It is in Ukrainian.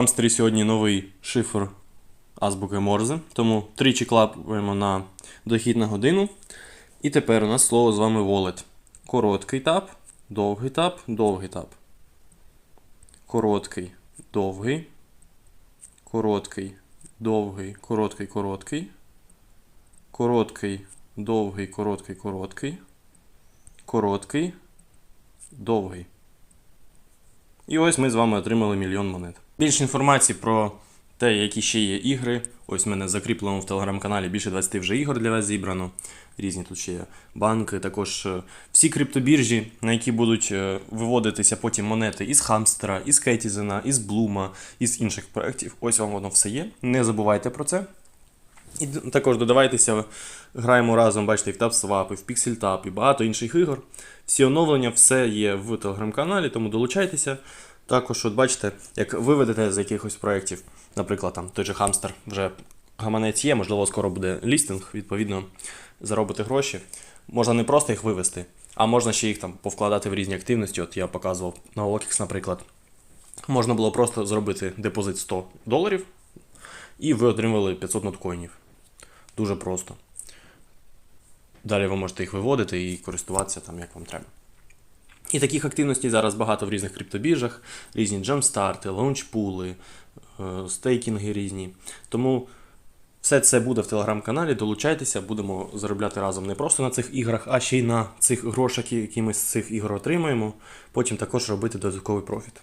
Хамстері сьогодні новий шифр азбуки Морзе, тому тричі клапаємо на дохід на годину. І тепер у нас слово з вами wallet. Короткий тап, довгий тап, довгий тап. Короткий, довгий. Короткий, довгий, короткий, короткий. Короткий, довгий, короткий, короткий. Короткий, довгий. І ось ми з вами отримали мільйон монет. Більше інформації про те, які ще є ігри. Ось в мене закріплено в телеграм-каналі більше 20 вже ігор для вас зібрано. Різні тут ще є банки, також е, всі криптобіржі, на які будуть е, виводитися потім монети із Хамстера, із Кетізена, із Блума, із інших проєктів. Ось вам воно все є. Не забувайте про це. І також додавайтеся, граємо разом, бачите, і в TapSwap, і в PixelTap, і багато інших ігор. Всі оновлення, все є в телеграм-каналі, тому долучайтеся. Також, от бачите, як ви ведете з якихось проєктів, наприклад, там той же Хамстер, вже гаманець є, можливо, скоро буде лістинг, відповідно, заробити гроші. Можна не просто їх вивести, а можна ще їх там повкладати в різні активності. От я показував на OLX, наприклад. Можна було просто зробити депозит 100 доларів, і ви отримали 500 ноткоїнів. Дуже просто. Далі ви можете їх виводити і користуватися там, як вам треба. І таких активностей зараз багато в різних криптобіржах, різні джемстарти, лаунчпули, е, стейкінги різні. Тому все це буде в телеграм-каналі. Долучайтеся, будемо заробляти разом не просто на цих іграх, а ще й на цих грошах, які ми з цих ігор отримаємо. Потім також робити додатковий профіт.